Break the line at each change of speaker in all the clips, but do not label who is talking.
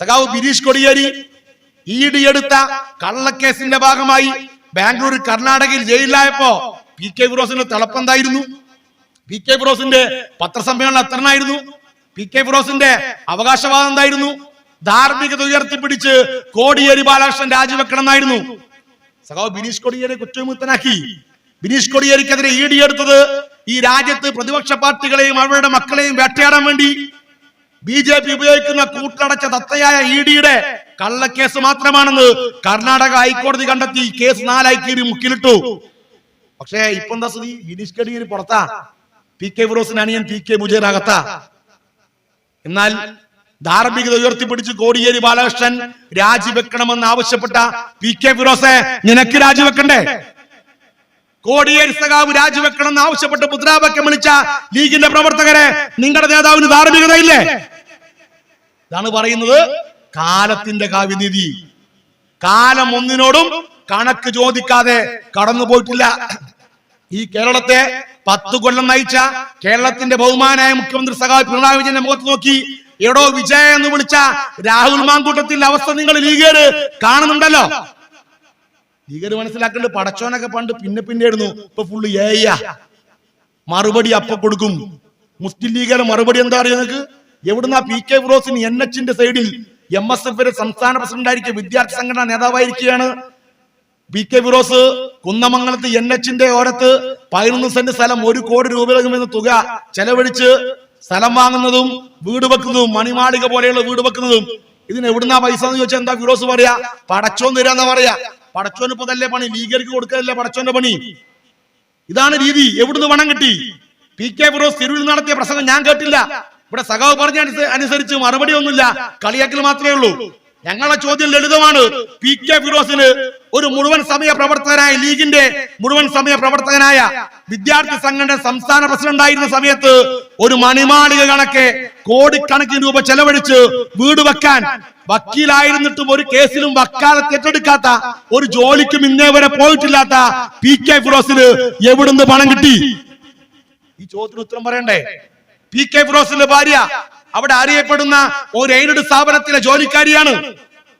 സഖാവ് ബിരീഷ് Kodiyeri E D എടുത്ത കള്ളക്കേസിന്റെ ഭാഗമായി ബാംഗ്ലൂർ കർണാടകയിൽ ജയിലിലായപ്പോ പി കെ ഫിറോസിന്റെ തിളപ്പെന്തായിരുന്നു പി കെ ഫിറോസിന്റെ പത്രസമ്മേളനം എത്രനായിരുന്നു? പി കെ ഫിറോസിന്റെ അവകാശവാദം എന്തായിരുന്നു? ധാർമ്മികത ഉയർത്തിപ്പിടിച്ച് കോടിയേരി ബാലകൃഷ്ണൻ രാജിവെക്കണം എന്നായിരുന്നു സഖാവ് ബിനീഷ് കൊടിയേരി കുറ്റവിമുക്തനാക്കി. ബിനീഷ് കൊടിയേരിക്കെതിരെ ഇ ഡി എടുത്തത് ഈ രാജ്യത്ത് പ്രതിപക്ഷ പാർട്ടികളെയും അവരുടെ മക്കളെയും വേട്ടയാടാൻ വേണ്ടി ബി ജെ പി ഉപയോഗിക്കുന്ന കൂട്ടടച്ച തത്തയായ ഇ ഡിയുടെ കള്ളക്കേസ് മാത്രമാണെന്ന് കർണാടക ഹൈക്കോടതി കണ്ടെത്തി. കേസ് നാലായി കീറി മുക്കിലിട്ടു. പക്ഷേ ഇപ്പൊ എന്താ സ്ഥിതി? ബിനീഷ് കൊടിയേരി പുറത്താ. പി കെ ഫിറോസിന് അനിയൻ പി കെ മുജീർ അകത്താ എന്നാൽ ധാർമ്മികത ഉയർത്തിപ്പിടിച്ച് കോടിയേരി ബാലകൃഷ്ണൻ രാജിവെക്കണമെന്ന് ആവശ്യപ്പെട്ട പി കെ ഫിറോസെ നിനക്ക് രാജിവെക്കണ്ടേ? കോടിയേരി സഖാവ് രാജിവെക്കണം എന്ന് ആവശ്യപ്പെട്ട് മുദ്രാവാക്യം വിളിച്ച ലീഗിന്റെ പ്രവർത്തകരെ നിങ്ങളുടെ നേതാവിന് ധാർമ്മികതയില്ലേ? ഇതാണ് പറയുന്നത് കാലത്തിന്റെ കാവ്യനിധി കാലം ഒന്നിനോടും കണക്ക് ചോദിക്കാതെ കടന്നു പോയിട്ടില്ല. ഈ കേരളത്തെ പത്ത് കൊല്ലം നയിച്ച കേരളത്തിന്റെ ബഹുമാനായ മുഖ്യമന്ത്രി സഖാവ് പിണറായി വിജയന്റെ മുഖത്ത് നോക്കി. എടോ വിജയ എന്ന് വിളിച്ച രാഹുൽ മാങ്കൂട്ടത്തിന്റെ അവസ്ഥ നിങ്ങൾ ലീഗേര് കാണുന്നുണ്ടല്ലോ. ലീഗര് മനസ്സിലാക്കേണ്ടത് പടച്ചോനൊക്കെ പണ്ട് പിന്നെ പിന്നെ ആയിരുന്നു. ഇപ്പൊ ഫുള്ള് ഏയ്യ മറുപടി അപ്പൊ കൊടുക്കും. മുസ്ലിം ലീഗിലെ മറുപടി എന്താ അറിയാം നിങ്ങക്ക് എവിടുന്ന പി കെ ഫിറോസിന് എൻ എച്ചിന്റെ സൈഡിൽ എം എസ് എഫ് സംസ്ഥാന പ്രസിഡന്റ് ആയിരിക്കും വിദ്യാർത്ഥി സംഘടന നേതാവായിരിക്കുകയാണ് പി കെ ഫിറോസ് കുന്നമംഗലത്ത് എൻ എച്ചിന്റെ ഓരത്ത് പതിനൊന്ന് സെന്റ് സ്ഥലം ഒരു കോടി രൂപ തുക ചെലവഴിച്ച് സ്ഥലം വാങ്ങുന്നതും വീട് വെക്കുന്നതും മണിമാളിക പോലെയുള്ള വീട് വെക്കുന്നതും ഇതിന് എവിടുന്നാ പൈസ എന്ന് ചോദിച്ചാൽ എന്താ ഫിറോസ് പറയാ? പടച്ചോൻ തരാന്നാ പറയാ. പടച്ചോന് ഇപ്പൊ തല്ലേ പണി? ലീഗർക്ക് കൊടുക്കലല്ലേ പടച്ചോന്റെ പണി? ഇതാണ് രീതി. എവിടുന്ന് പണം കിട്ടി? പി കെ ഫിറോസ് തിരുവിൽ നടത്തിയ പ്രസംഗം ഞാൻ കേട്ടില്ല. ഇവിടെ സഖാവ് പറഞ്ഞ അനുസരിച്ച് മറുപടി ഒന്നുമില്ല കളിയാക്കൽ മാത്രമേ ഉള്ളൂ. ഞങ്ങളുടെ ചോദ്യം ലളിതമാണ്. പി കെ ഫിറോസിന് ഒരു മുഴുവൻ സമയ പ്രവർത്തകനായ ലീഗിന്റെ മുഴുവൻ സമയ പ്രവർത്തകനായ വിദ്യാർത്ഥി സംഘടന സംസ്ഥാന പ്രസിഡന്റ് ആയിരുന്ന സമയത്ത് ഒരു മണിമാളിക കണക്കെ കോടിക്കണക്കിന് രൂപ ചെലവഴിച്ച് വീട് വെക്കാൻ വക്കീലായിരുന്നിട്ടും ഒരു കേസിലും വക്കാതെ തെറ്റെടുക്കാത്ത ഒരു ജോലിക്കും ഇന്നേ വരെ പോയിട്ടില്ലാത്ത പി കെ ഫിറോസിന് എവിടുന്ന് പണം കിട്ടി? ഈ ചോദ്യത്തിന് ഉത്തരം പറയണ്ടേ? പി കെ ഫിറോസിന്റെ ഭാര്യ. അവിടെ അറിയപ്പെടുന്ന ഒരു എയ്ഡഡ് സ്ഥാപനത്തിലെ ജോലിക്കാരിയാണ്.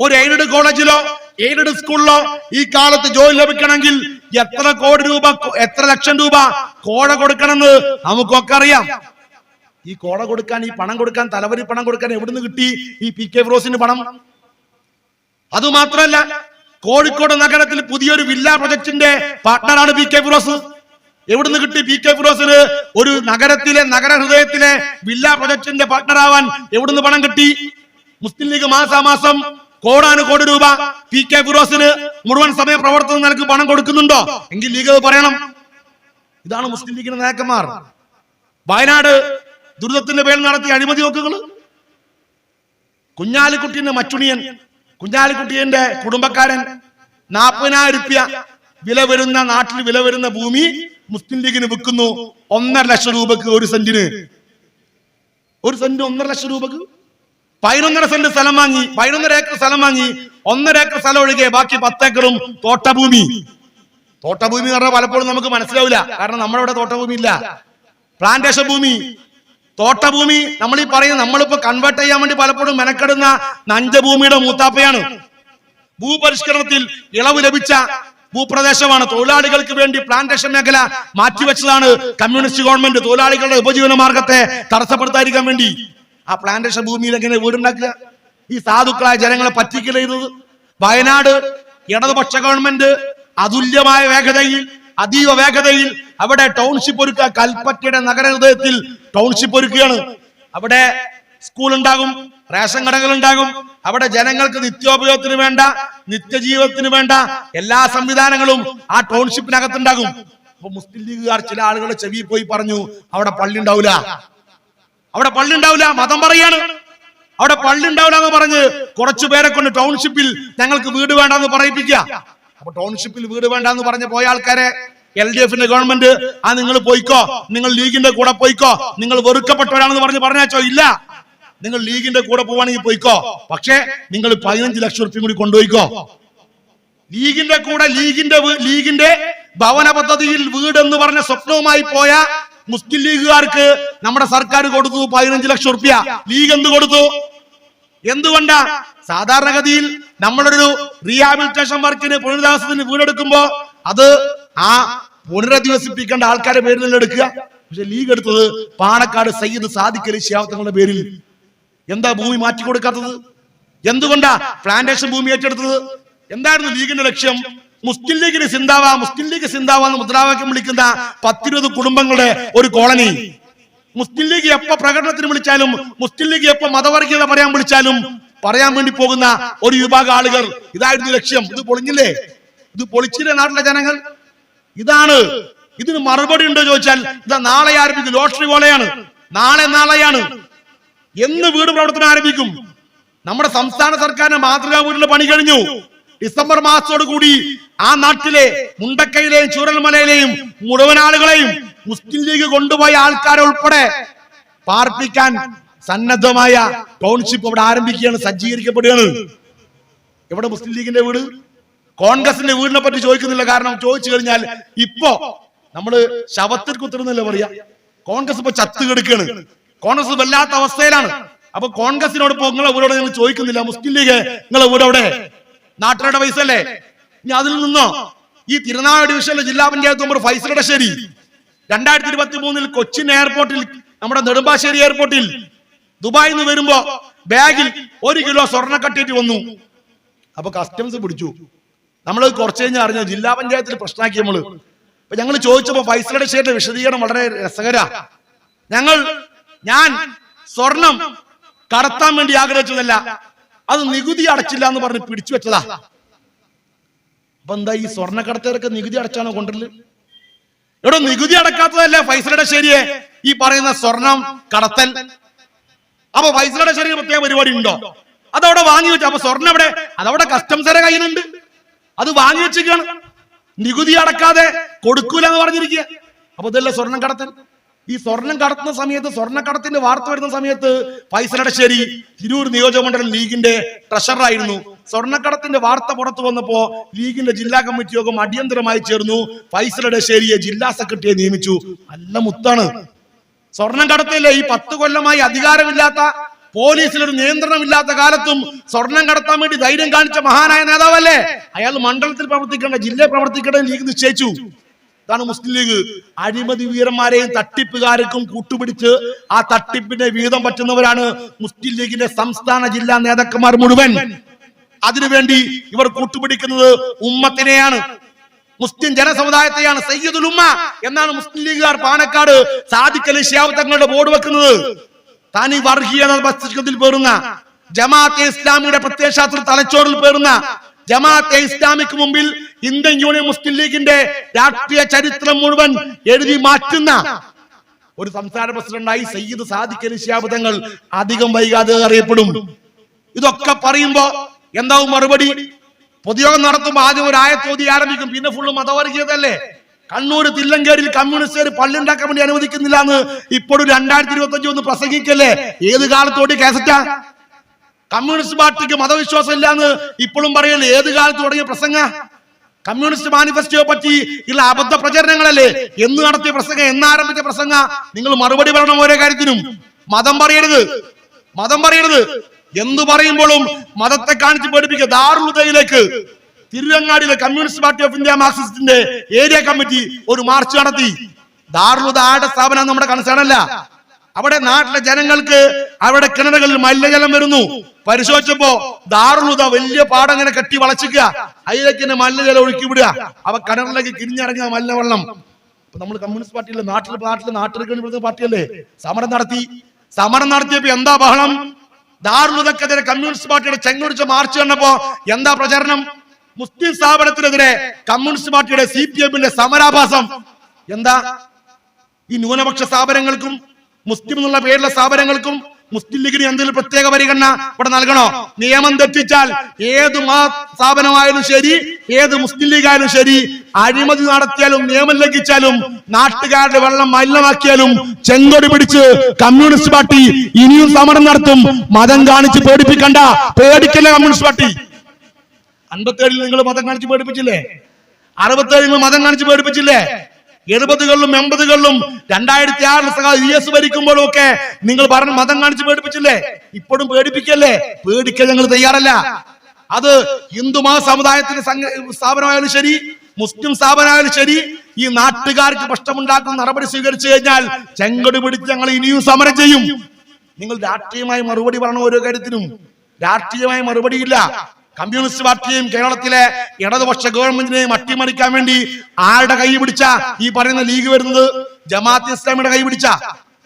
ഒരു എയ്ഡഡ് കോളേജിലോ എയ്ഡഡ് സ്കൂളിലോ ഈ കാലത്ത് ജോലി ലഭിക്കണമെങ്കിൽ എത്ര കോടി രൂപ എത്ര ലക്ഷം രൂപ കോഴ കൊടുക്കണമെന്ന് നമുക്കൊക്കെ അറിയാം. ഈ കോഴ കൊടുക്കാൻ ഈ പണം കൊടുക്കാൻ തലവരി പണം കൊടുക്കാൻ എവിടുന്ന് കിട്ടി ഈ പി കെ ഫിറോസിന് പണം? അതുമാത്രമല്ല കോഴിക്കോട് നഗരത്തിൽ പുതിയൊരു വില്ല പ്രൊജക്ടിന്റെ പാർട്ട്ണറാണ് പി കെ ഫിറോസ്. എവിടുന്ന് കിട്ടി പി കെ ഫിറോസിന്? ഒരു നഗരത്തിലെ നഗര ഹൃദയത്തിലെ വില്ല പ്രൊജക്ടിന്റെ പാർട്ണർ ആവാൻ എവിടുന്ന് പണം കിട്ടി? മുസ്ലിം ലീഗ് മാസാമാസം കോടാനു കോടി രൂപ പി കെ ഫിറോസിന് മുഴുവൻ സമയ പ്രവർത്തനം നിനക്ക് പണം കൊടുക്കുന്നുണ്ടോ? എങ്കിൽ ലീഗ് പറയണം. ഇതാണ് മുസ്ലിം ലീഗിന്റെ നേതാക്കന്മാർ വയനാട് ദുരിതത്തിന്റെ പേരിൽ നടത്തിയ അഴിമതി നോക്കുകൾ കുഞ്ഞാലിക്കുട്ടിന്റെ മച്ചുണിയൻ കുഞ്ഞാലിക്കുട്ടിയന്റെ കുടുംബക്കാരൻ നാൽപ്പതിനായിരം രൂപ വില വരുന്ന നാട്ടിൽ വില വരുന്ന ഭൂമി മുസ്ലിം ലീഗിന് വിൽക്കുന്നു ഒന്നര ലക്ഷം രൂപക്ക് ഒരു സെന്റിന്. ഒരു സെന്റ് ഒന്നര ലക്ഷം രൂപക്ക്? പതിനൊന്നര സെന്റ് സ്ഥലം വാങ്ങി പതിനൊന്നര ഏക്കർ സ്ഥലം വാങ്ങി ഒന്നര ഏക്കർ സ്ഥലം ഒഴികെ ബാക്കി പത്തേക്കറും തോട്ടഭൂമി. തോട്ടഭൂമി എന്ന് പറഞ്ഞാൽ പലപ്പോഴും നമുക്ക് മനസ്സിലാവില്ല. കാരണം നമ്മുടെ ഇവിടെ തോട്ടഭൂമി ഇല്ല. പ്ലാന്റേഷൻ ഭൂമി. തോട്ടഭൂമി നമ്മൾ ഈ പറയുന്ന നമ്മളിപ്പോ കൺവേർട്ട് ചെയ്യാൻ വേണ്ടി പലപ്പോഴും മെനക്കെടുന്ന നഞ്ചഭൂമിയുടെ മൂത്താപ്പയാണ്. ഭൂപരിഷ്കരണത്തിൽ ഇളവ് ലഭിച്ച ഭൂപ്രദേശമാണ്. തൊഴിലാളികൾക്ക് വേണ്ടി പ്ലാന്റേഷൻ മേഖല മാറ്റിവെച്ചതാണ് കമ്മ്യൂണിസ്റ്റ് ഗവൺമെന്റ് തൊഴിലാളികളുടെ ഉപജീവന മാർഗത്തെ തടസ്സപ്പെടുത്താതിരിക്കാൻ വേണ്ടി. ആ പ്ലാന്റേഷൻ ഭൂമിയിൽ എങ്ങനെ വീടുണ്ടാക്കുക? ഈ സാധുക്കളായ ജനങ്ങളെ പറ്റിക്കില്ല ചെയ്തത് വയനാട് ഇടതുപക്ഷ ഗവൺമെന്റ് അതുല്യമായ വേഗതയിൽ അതീവ വേഗതയിൽ അവിടെ ടൗൺഷിപ്പ് ഒരുക്കുക. കൽപ്പറ്റയുടെ നഗരഹൃദയത്തിൽ ടൗൺഷിപ്പ് ഒരുക്കുകയാണ്. അവിടെ സ്കൂൾ ഉണ്ടാകും റേഷൻ കടകൾ ഉണ്ടാകും അവിടെ ജനങ്ങൾക്ക് നിത്യോപയോഗത്തിന് വേണ്ട നിത്യജീവിതത്തിന് വേണ്ട എല്ലാ സംവിധാനങ്ങളും ആ ടൗൺഷിപ്പിനകത്തുണ്ടാകും. അപ്പൊ മുസ്ലിം ലീഗുകാർ ചില ആളുകളെ ചെവി പോയി പറഞ്ഞു അവിടെ പള്ളി ഉണ്ടാവില്ല അവിടെ പള്ളി ഉണ്ടാവില്ല മതം പറയാണ്. അവിടെ പള്ളി ഉണ്ടാവില്ല എന്ന് പറഞ്ഞ് കുറച്ചു പേരെ കൊണ്ട് ടൗൺഷിപ്പിൽ ഞങ്ങൾക്ക് വീട് വേണ്ടെന്ന് പറയിപ്പിക്കുക അപ്പൊ ടൗൺഷിപ്പിൽ വീട് വേണ്ടെന്ന് പറഞ്ഞ് പോയ ആൾക്കാരെ എൽ ഡി എഫിന്റെ ഗവൺമെന്റ് ആ നിങ്ങൾ പോയിക്കോ നിങ്ങൾ ലീഗിന്റെ കൂടെ പോയിക്കോ നിങ്ങൾ വെറുക്കപ്പെട്ടവരാണെന്ന് പറഞ്ഞ് പറഞ്ഞാച്ചോ ഇല്ല. നിങ്ങൾ ലീഗിന്റെ കൂടെ പോവാണെങ്കിൽ പോയിക്കോ. പക്ഷേ നിങ്ങൾ പതിനഞ്ച് ലക്ഷം റുപ്യം കൂടി കൊണ്ടുപോയിക്കോ. ലീഗിന്റെ കൂടെ ലീഗിന്റെ ലീഗിന്റെ ഭവന പദ്ധതിയിൽ വീട് എന്ന് പറഞ്ഞ സ്വപ്നവുമായി പോയ മുസ്ലിം ലീഗുകാർക്ക് നമ്മുടെ സർക്കാർ കൊടുത്തു പതിനഞ്ച് ലക്ഷം റുപ്യ ലീഗ് എന്ത് കൊടുത്തു? എന്തുകൊണ്ടാ? സാധാരണഗതിയിൽ നമ്മളൊരു റീഹാബിലിറ്റേഷൻ വർക്കിന് പുനരധിവാസത്തിന് വീടെടുക്കുമ്പോ അത് ആ പുനരധിവസിപ്പിക്കേണ്ട ആൾക്കാരുടെ പേരിൽ എടുക്കുക? പക്ഷെ ലീഗ് എടുത്തത് പാണക്കാട് സയ്യിദ് സാദിഖ് അലി ശിഹാബ് പേരിൽ. എന്താ ഭൂമി മാറ്റി കൊടുക്കാത്തത്? എന്തുകൊണ്ടാ പ്ലാന്റേഷൻ ഭൂമി ഏറ്റെടുത്തത്? എന്തായിരുന്നു ലീഗിന്റെ ലക്ഷ്യം? മുസ്ലിം ലീഗിന് സിന്താവ മുസ്ലിം ലീഗ് സിന്താവ എന്ന് മുദ്രാവാക്യം വിളിക്കുന്ന പത്തിരുപത് കുടുംബങ്ങളുടെ ഒരു കോളനി. മുസ്ലിം ലീഗ് എപ്പോ പ്രകടനത്തിന് വിളിച്ചാലും മുസ്ലിം ലീഗ് എപ്പോ മതവർഗീയത പറയാൻ വിളിച്ചാലും പറയാൻ വേണ്ടി പോകുന്ന ഒരു വിഭാഗം ആളുകൾ. ഇതായിരുന്നു ലക്ഷ്യം. ഇത് പൊളിഞ്ഞില്ലേ? ഇത് പൊളിച്ചില്ലേ നാട്ടിലെ ജനങ്ങൾ? ഇതാണ്. ഇതിന് മറുപടി ഉണ്ടോ ചോദിച്ചാൽ ഇതാ നാളെ ആരംഭിക്കും. ലോട്ടറി പോലെയാണ്. നാളെ നാളെയാണ്. എന്ന് വീട് പ്രവർത്തനം ആരംഭിക്കും? നമ്മുടെ സംസ്ഥാന സർക്കാരിന്റെ മാതൃകാ വീടിന്റെ പണി കഴിഞ്ഞു. ഡിസംബർ മാസത്തോടു കൂടി ആ നാട്ടിലെ മുണ്ടക്കയിലെയും ചൂരൽമലയിലെയും മുഴുവൻ ആളുകളെയും മുസ്ലിം ലീഗ് കൊണ്ടുപോയ ആൾക്കാരെ ഉൾപ്പെടെ പാർപ്പിക്കാൻ സന്നദ്ധമായ ടൗൺഷിപ്പ് അവിടെ ആരംഭിക്കുകയാണ് സജ്ജീകരിക്കപ്പെടുകയാണ്. എവിടെ മുസ്ലിം ലീഗിന്റെ വീട്? കോൺഗ്രസിന്റെ വീടിനെ പറ്റി ചോദിക്കുന്നില്ല. കാരണം ചോദിച്ചു കഴിഞ്ഞാൽ ഇപ്പോ നമ്മൾ ശവത്തിൽ കുത്തുന്നില്ല പറയാ? കോൺഗ്രസ് ഇപ്പൊ ചത്ത് കിടക്കാണ് കോൺഗ്രസ് വല്ലാത്ത അവസ്ഥയിലാണ്. അപ്പൊ കോൺഗ്രസിനോട് നിങ്ങളെ ഊരോടെ നിങ്ങൾ ചോദിക്കുന്നില്ല മുസ്ലിം ലീഗ് നിങ്ങളെ ഊരോടെ നാട്ടുകാരുടെ പൈസ അല്ലേ ഇനി അതിൽ നിന്നോ? ഈ തിരുനാവ് ഡിവിഷനിലെ ജില്ലാ പഞ്ചായത്ത് മെമ്പർ ഫൈസലുടെ ശരി. രണ്ടായിരത്തി ഇരുപത്തി മൂന്നിൽ കൊച്ചിൻ എയർപോർട്ടിൽ നമ്മുടെ നെടുമ്പാശ്ശേരി എയർപോർട്ടിൽ ദുബായിൽ നിന്ന് വരുമ്പോ ബാഗിൽ ഒരു കിലോ സ്വർണ കട്ടിയിട്ട് വന്നു. അപ്പൊ കസ്റ്റംസ് പിടിച്ചു. നമ്മൾ കുറച്ച് കഴിഞ്ഞ് അറിഞ്ഞു? ജില്ലാ പഞ്ചായത്തിൽ പ്രശ്നമാക്കി നമ്മൾ. അപ്പൊ ഞങ്ങൾ ചോദിച്ചപ്പോ ഫൈസലുടെ ഷെയറിന്റെ വിശദീകരണം വളരെ രസകര. ഞങ്ങൾ ഞാൻ സ്വർണം കടത്താൻ വേണ്ടി ആഗ്രഹിച്ചതല്ല. അത് നികുതി അടച്ചില്ല എന്ന് പറഞ്ഞ് പിടിച്ചു വെച്ചതാ. അപ്പൊ എന്താ ഈ സ്വർണ കടത്തുകാരൊക്കെ നികുതി അടച്ചാണോ കൊണ്ടുവരൽ? എടോ നികുതി അടക്കാത്തതല്ല ഫൈസലയുടെ ശരിയെ? ഈ പറയുന്ന സ്വർണം കടത്തൽ. അപ്പൊ ഫൈസലയുടെ ശരി പ്രത്യേക പരിപാടി ഉണ്ടോ? അതവിടെ വാങ്ങി വെച്ചു അപ്പൊ സ്വർണം എവിടെ? അതവിടെ കസ്റ്റംസറെ കയ്യിലുണ്ട്. അത് വാങ്ങി വെച്ചിരിക്കുകയാണ്. നികുതി അടക്കാതെ കൊടുക്കൂല എന്ന് പറഞ്ഞിരിക്കുക. അപ്പൊ ഇതല്ലേ സ്വർണം കടത്തൽ? ഈ സ്വർണം കടത്തുന്ന സമയത്ത് സ്വർണക്കടത്തിന്റെ വാർത്ത വരുന്ന സമയത്ത് പൈസലടശ്ശേരി ശരി തിരൂർ നിയോജകമണ്ഡലം ലീഗിന്റെ ട്രഷറായിരുന്നു സ്വർണക്കടത്തിന്റെ വാർത്ത പുറത്തു വന്നപ്പോ ലീഗിന്റെ ജില്ലാ കമ്മിറ്റി യോഗം അടിയന്തരമായി ചേർന്നു. പൈസലടശ്ശേരിയെ ജില്ലാ സെക്രട്ടറിയെ നിയമിച്ചു. നല്ല മുത്താണ്. സ്വർണം കടത്തില്ലേ ഈ പത്ത് കൊല്ലമായി അധികാരമില്ലാത്ത പോലീസിലൊരു നിയന്ത്രണമില്ലാത്ത കാലത്തും സ്വർണം കടത്താൻ വേണ്ടി ധൈര്യം കാണിച്ച മഹാനായ നേതാവല്ലേ? അയാൾ മണ്ഡലത്തിൽ പ്രവർത്തിക്കേണ്ട ജില്ലയിൽ പ്രവർത്തിക്കേണ്ട ലീഗ് നിശ്ചയിച്ചു. ഇതാണ് മുസ്ലിം ലീഗ്. അഴിമതി വീരന്മാരെയും തട്ടിപ്പുകാർക്കും കൂട്ടുപിടിച്ച് ആ തട്ടിപ്പിന്റെ വീതം പറ്റുന്നവരാണ് മുസ്ലിം ലീഗിന്റെ സംസ്ഥാന ജില്ലാ നേതാക്കന്മാർ മുഴുവൻ. അതിനുവേണ്ടി ഇവർ കൂട്ടുപിടിക്കുന്നത് ഉമ്മത്തിനെയാണ്. മുസ്ലിം ജനസമുദായത്തെയാണ്. സയ്യിദുൽ ഉമ്മ എന്നാണ് മുസ്ലിം ലീഗുകാർ പാണക്കാട് ഷിയാവ് തങ്ങളുടെ ബോർഡ് വെക്കുന്നത്. താനി വർഗീയ മസ്തിഷ്കത്തിൽ പേറുന്ന ജമാഅത്തെ ഇസ്ലാമിയുടെ പ്രത്യയശാസ്ത്ര തലച്ചോറിൽ പേറുന്ന ജമാഅത്തെ ഇസ്ലാമിക്ക് മുമ്പിൽ ഇന്ത്യൻ യൂണിയൻ മുസ്ലിം ലീഗിന്റെ രാഷ്ട്രീയ ചരിത്രം മുഴുവൻ എഴുതി മാറ്റുന്ന ഒരു സംസ്ഥാന പ്രസിഡന്റായി സയ്യിദ് സാദിഖ് അലി ശിഹാബ് തങ്ങൾ അധികം വൈകാതെ അറിയപ്പെടും. ഇതൊക്കെ പറയുമ്പോ എന്താവും മറുപടി? പൊതുയോഗം നടത്തുമ്പോ ആദ്യം ഒരു ആയത്തോതി ആരംഭിക്കും പിന്നെ ഫുള്ള് മതവർഗീയതല്ലേ കണ്ണൂർ തില്ലങ്കേരിൽ കമ്മ്യൂണിസ്റ്റുകാർ പള്ളിണ്ടാക്കാൻ വേണ്ടി അനുവദിക്കുന്നില്ല എന്ന് ഇപ്പോഴും രണ്ടായിരത്തി ഇരുപത്തി അഞ്ച് ഒന്ന് പ്രസംഗിക്കല്ലേ? ഏത് കാലത്തോട്ട് കേസറ്റാ കമ്മ്യൂണിസ്റ്റ് പാർട്ടിക്ക് മതവിശ്വാസം ഇല്ലാന്ന് ഇപ്പോഴും പറയുന്നത് ഏത് കാലത്ത് തുടങ്ങിയ പ്രസംഗ? കമ്മ്യൂണിസ്റ്റ് മാനിഫെസ്റ്റോയെ പറ്റി ഉള്ള അബദ്ധ പ്രചരണങ്ങളല്ലേ? എന്ന് നടത്തിയ പ്രസംഗം എന്ന് ആരംഭിച്ച പ്രസംഗ? നിങ്ങൾ മറുപടി പറയണം ഓരോ കാര്യത്തിനും. മതം പറയരുത്. മതം പറയരുത്. എന്തു പറയുമ്പോഴും മതത്തെ കാണിച്ച് പേടിപ്പിക്കുക. ദാറുദയിലേക്ക് തിരുവങ്ങാടിയിലെ കമ്മ്യൂണിസ്റ്റ് പാർട്ടി ഓഫ് ഇന്ത്യ മാർക്സിസ്റ്റിന്റെ ഏരിയ കമ്മിറ്റി ഒരു മാർച്ച് നടത്തി. ആരുടെ സ്ഥാപനം നമ്മുടെ കൺസേൺ അവിടെ നാട്ടിലെ ജനങ്ങൾക്ക് അവിടെ കിണറുകളിൽ മല്ലജലം വരുന്നു. പരിശോധിച്ചപ്പോ ദാറുലുദ വലിയ പാടം ഇങ്ങനെ കെട്ടി വളച്ചിക്കുക. അതിലേക്ക് തന്നെ മലിനജലം ഒഴുക്കി വിടുക അവ കിണറിലേക്ക് കിരിഞ്ഞിറങ്ങിയ മലിനവെള്ളം. ഇപ്പൊ നമ്മൾ കമ്മ്യൂണിസ്റ്റ് പാർട്ടിയിലെ നാട്ടിലെ നാട്ടിൽ നാട്ടിലെ പാർട്ടിയല്ലേ? സമരം നടത്തി. സമരം നടത്തിയപ്പോ എന്താ ബഹളം? ദാറുലുദക്കെതിരെ കമ്മ്യൂണിസ്റ്റ് പാർട്ടിയുടെ ചെങ്ങൊടിച്ച മാർച്ച് കണ്ടപ്പോ എന്താ പ്രചരണം? മുസ്ലിം സ്ഥാപനത്തിനെതിരെ കമ്മ്യൂണിസ്റ്റ് പാർട്ടിയുടെ സി പി എമ്മിന്റെ സമരാഭാസം. എന്താ? ഈ ന്യൂനപക്ഷ സ്ഥാപനങ്ങൾക്കും മുസ്ലിം എന്നുള്ള പേരുള്ള സ്ഥാപനങ്ങൾക്കും മുസ്ലിം ലീഗിന് എന്തെങ്കിലും പ്രത്യേക പരിഗണന ഇവിടെ നൽകണോ? നിയമം തെറ്റിച്ചാൽ ഏത് മാ സ്ഥാപനമായാലും ശരി ഏത് മുസ്ലിം ലീഗ് ആയാലും ശരി അഴിമതി നടത്തിയാലും നിയമം ലംഘിച്ചാലും നാട്ടുകാരുടെ വെള്ളം മലിനമാക്കിയാലും ചെങ്കൊടി പിടിച്ച് കമ്മ്യൂണിസ്റ്റ് പാർട്ടി ഇനിയും സമരം നടത്തും. മതം കാണിച്ച് പേടിപ്പിക്കണ്ട. പേടിക്കല്ലേ കമ്മ്യൂണിസ്റ്റ് പാർട്ടി? അൻപത്തേഴിൽ നിങ്ങൾ മതം കാണിച്ച് പേടിപ്പിച്ചില്ലേ? അറുപത്തേഴിൽ നിങ്ങൾ മതം കാണിച്ച് പേടിപ്പിച്ചില്ലേ? എഴുപതുകളിലും എൺപതുകളിലും രണ്ടായിരത്തി ആറിൽ സഖാ യു എസ് ഭരിക്കുമ്പോഴും ഒക്കെ നിങ്ങൾ പറഞ്ഞ മതം കാണിച്ച് പേടിപ്പിച്ചില്ലേ? ഇപ്പോഴും പേടിപ്പിക്കല്ലേ? പേടിക്കാൻ ഞങ്ങൾ തയ്യാറല്ല. അത് ഹിന്ദു മഹാസമുദായത്തിന്റെ സ്ഥാപനമായാലും ശരി മുസ്ലിം സ്ഥാപനമായാലും ശരി ഈ നാട്ടുകാർക്ക് പ്രശ്നമുണ്ടാക്കുന്ന നടപടി സ്വീകരിച്ചു കഴിഞ്ഞാൽ ചെങ്കടി പിടിച്ച് ഞങ്ങൾ ഇനിയും സമരം ചെയ്യും. നിങ്ങൾ രാഷ്ട്രീയമായി മറുപടി പറഞ്ഞ ഓരോ കാര്യത്തിനും. രാഷ്ട്രീയമായി മറുപടിയില്ല. കമ്മ്യൂണിസ്റ്റ് പാർട്ടിയെയും കേരളത്തിലെ ഇടതുപക്ഷ ഗവൺമെന്റിനെയും അട്ടിമറിക്കാൻ വേണ്ടി ആരുടെ കൈ പിടിച്ച ഈ പറയുന്ന ലീഗ് വരുന്നത്? ജമാഅത്ത് ഇസ്ലാമിയുടെ കൈ പിടിച്ച.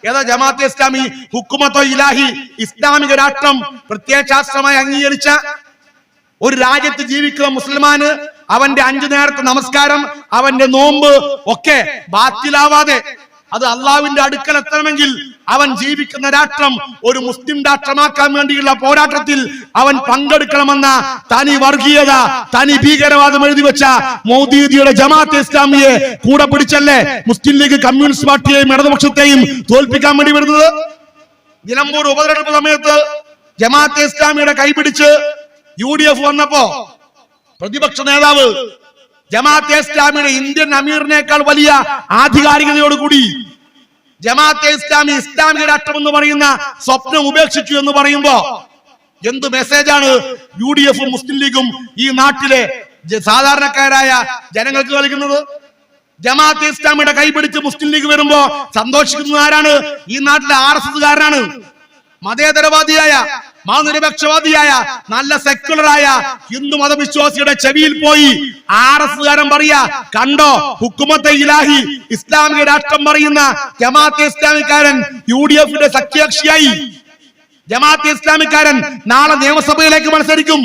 ഏതാ ജമാഅത്തെ ഇസ്ലാമി? ഹുക്കുമത്തോ ഇലാഹി ഇസ്ലാമിക രാഷ്ട്രം പ്രത്യയശാസ്ത്രമായി അംഗീകരിച്ച ഒരു രാജ്യത്ത് ജീവിക്കുന്ന മുസ്ലിമാന് അവന്റെ അഞ്ചു നേരത്തെ നമസ്കാരം അവന്റെ നോമ്പ് ഒക്കെ ബാത്തിലാവാതെ. അത് അള്ളാവിന്റെ അടുക്കൽ എത്തണമെങ്കിൽ അവൻ ജീവിക്കുന്ന രാഷ്ട്രം ഒരു മുസ്ലിം രാഷ്ട്രമാക്കാൻ വേണ്ടിയുള്ള പോരാട്ടത്തിൽ അവൻ പങ്കെടുക്കണമെന്ന തനി വർഗീയത തനി ഭീകരവാദം എഴുതി വെച്ച മോദിയുടെ ജമാഅത്ത് ഇസ്ലാമിയെ കൂടെ പിടിച്ചല്ലേ മുസ്ലിം ലീഗ് കമ്മ്യൂണിസ്റ്റ് പാർട്ടിയെയും ഇടതുപക്ഷത്തെയും തോൽപ്പിക്കാൻ വേണ്ടി വരുന്നത്? നിലമ്പൂർ ഉപതെരഞ്ഞെടുപ്പ് സമയത്ത് ജമാഅത്തെ ഇസ്ലാമിയുടെ കൈപിടിച്ച് യു ഡി എഫ് വന്നപ്പോ പ്രതിപക്ഷ നേതാവ് ജമാഅത്തെ ഇസ്ലാമിയുടെ ഇന്ത്യൻ അമീറിനേക്കാൾ വലിയ ആധികാരികതയോടുകൂടി ജമാഅത്തെ ഇസ്ലാമി ഇസ്ലാമിക രാഷ്ട്രം എന്ന് പറയുന്ന സ്വപ്നം ഉപേക്ഷിച്ചു എന്ന് പറയുമ്പോ എന്ത് മെസ്സേജാണ് യു ഡി എഫും മുസ്ലിം ലീഗും ഈ നാട്ടിലെ സാധാരണക്കാരായ ജനങ്ങൾക്ക് നൽകുന്നത്? ജമാഅത്തെ ഇസ്ലാമിയുടെ കൈപിടിച്ച് മുസ്ലിം ലീഗ് വരുമ്പോ സന്തോഷിക്കുന്നത് ആരാണ്? ഈ നാട്ടിലെ ആർ എസ് എസ്കാരനാണ്. മതേതരവാദിയായ മതനിരപക്ഷവാദിയായ നല്ല സെക്യുലറായ ഹിന്ദു മതവിശ്വാസിയുടെ ചെവിയിൽ പോയി ആർ എസ് കാരൻ പറയാ കണ്ടോ ഹുക്കുമത്തെ ഇലാഹി ഇസ്ലാമിക രാഷ്ട്രം പറയുന്ന ജമാഅത്തെ ഇസ്ലാമിക്കാരൻ യു ഡി എഫിന്റെ സഖ്യകക്ഷിയായി. ജമാഅത്തെ ഇസ്ലാമിക്കാരൻ നാളെ നിയമസഭയിലേക്ക് മത്സരിക്കും.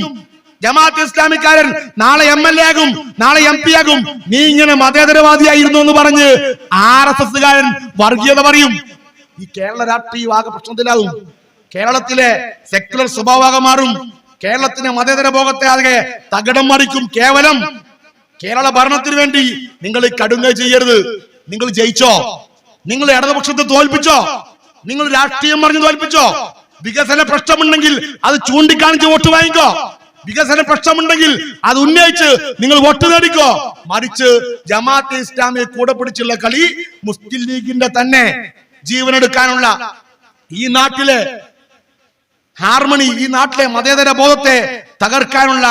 ജമാഅത്ത് ഇസ്ലാമിക്കാരൻ നാളെ എം എൽ എ ആകും നാളെ എം പി ആകും. നീ ഇങ്ങനെ മതേതരവാദിയായിരുന്നു എന്ന് പറഞ്ഞ് ആർ എസ് എസ് കാരൻ വർഗീയത പറയും. ഈ കേരള രാഷ്ട്രീയ ആകെ പ്രശ്നത്തിലാകും കേരളത്തിലെ സെക്യുലർ സ്വഭാവമാകെ മാറും. കേരളത്തിന്റെ മതേതര ഭോഗത്തെ ആകെ തകിടം മറിക്കും. കേവലം കേരള ഭരണത്തിന് വേണ്ടി നിങ്ങൾ കടുങ്ങ ചെയ്യരുത്. നിങ്ങൾ ജയിച്ചോ? നിങ്ങൾ ഇടതുപക്ഷത്തെ തോൽപ്പിച്ചോ? നിങ്ങൾ രാഷ്ട്രീയം പറഞ്ഞ് തോൽപ്പിച്ചോ? വികസന പ്രശ്നമുണ്ടെങ്കിൽ അത് ചൂണ്ടിക്കാണിച്ച് വോട്ട് വാങ്ങിക്കോ. വികസന പ്രശ്നമുണ്ടെങ്കിൽ അത് ഉന്നയിച്ച് നിങ്ങൾ വോട്ട് നേടിക്കോ. മറിച്ച് ജമാഅത്തെ ഇസ്ലാമിയെ കൂടെ പിടിച്ചുള്ള കളി മുസ്ലിം ലീഗിന്റെ തന്നെ ജീവനെടുക്കാനുള്ള ഈ നാട്ടിലെ ഹാർമണി ഈ നാട്ടിലെ മതേതര ബോധത്തെ തകർക്കാനുള്ള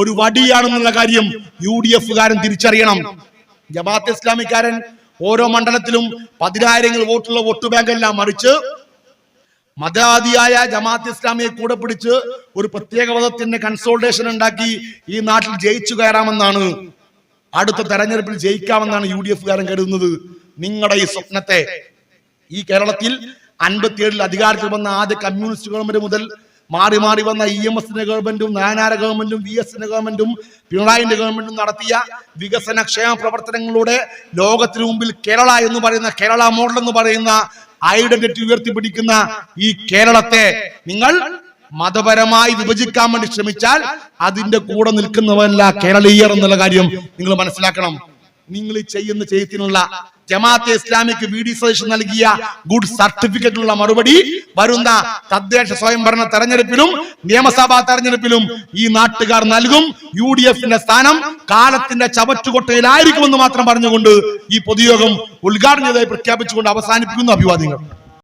ഒരു വടിയാണെന്നുള്ള കാര്യം യു ഡി എഫുകാരൻ തിരിച്ചറിയണം. ജമാഅത്ത് ഇസ്ലാമിക്കാരൻ ഓരോ മണ്ഡലത്തിലും പതിനായിരങ്ങൾ വോട്ടുള്ള വോട്ട് ബാങ്കെല്ലാം മറിച്ച് മതാദിയായ ജമാഅത്ത് ഇസ്ലാമിയെ കൂടെ പിടിച്ച് ഒരു പ്രത്യേക മതത്തിന്റെ കൺസോൾട്ടേഷൻ ഉണ്ടാക്കി ഈ നാട്ടിൽ ജയിച്ചു കയറാമെന്നാണ്. അടുത്ത തെരഞ്ഞെടുപ്പിൽ ജയിക്കാമെന്നാണ് യു ഡി എഫുകാരൻ കരുതുന്നത്. നിങ്ങളുടെ ഈ സ്വപ്നത്തെ ഈ കേരളത്തിൽ അൻപത്തിയേഴിൽ അധികാരത്തിൽ വന്ന ആദ്യ കമ്മ്യൂണിസ്റ്റ് ഗവൺമെന്റ് മുതൽ മാറി മാറി വന്ന ഇ എം എസിന്റെ ഗവൺമെന്റും നയനാര ഗവൺമെന്റും വി എസിന്റെ ഗവൺമെന്റും പിണറായിന്റെ ഗവൺമെന്റും നടത്തിയ വികസന ക്ഷേമ പ്രവർത്തനങ്ങളുടെ ലോകത്തിനു മുമ്പിൽ കേരള എന്ന് പറയുന്ന കേരള മോഡൽ എന്ന് പറയുന്ന ഐഡന്റിറ്റി ഉയർത്തിപ്പിടിക്കുന്ന ഈ കേരളത്തെ നിങ്ങൾ മതപരമായി വിഭജിക്കാൻ വേണ്ടി ശ്രമിച്ചാൽ അതിന്റെ കൂടെ നിൽക്കുന്നവല്ല കേരളീയർ എന്നുള്ള കാര്യം നിങ്ങൾ മനസ്സിലാക്കണം. നിങ്ങൾ ചെയ്യുന്ന ചെയ്യത്തിനുള്ള ജമാഅത്തെ ഇസ്ലാമിക്ക് വി ഡി സതീശൻ നൽകിയ ഗുഡ് സർട്ടിഫിക്കറ്റിനുള്ള മറുപടി വരുന്ന തദ്ദേശ സ്വയംഭരണ തെരഞ്ഞെടുപ്പിലും നിയമസഭാ തെരഞ്ഞെടുപ്പിലും ഈ നാട്ടുകാർ നൽകും. യു ഡി എഫിന്റെ സ്ഥാനം കാലത്തിന്റെ ചവറ്റുകൊട്ടയിലായിരിക്കുമെന്ന് മാത്രം പറഞ്ഞുകൊണ്ട് ഈ പൊതുയോഗം ഉദ്ഘാടനം ചെയ്തതായി പ്രഖ്യാപിച്ചുകൊണ്ട് അവസാനിപ്പിക്കുന്നു അഭിവാദ്യങ്ങൾ.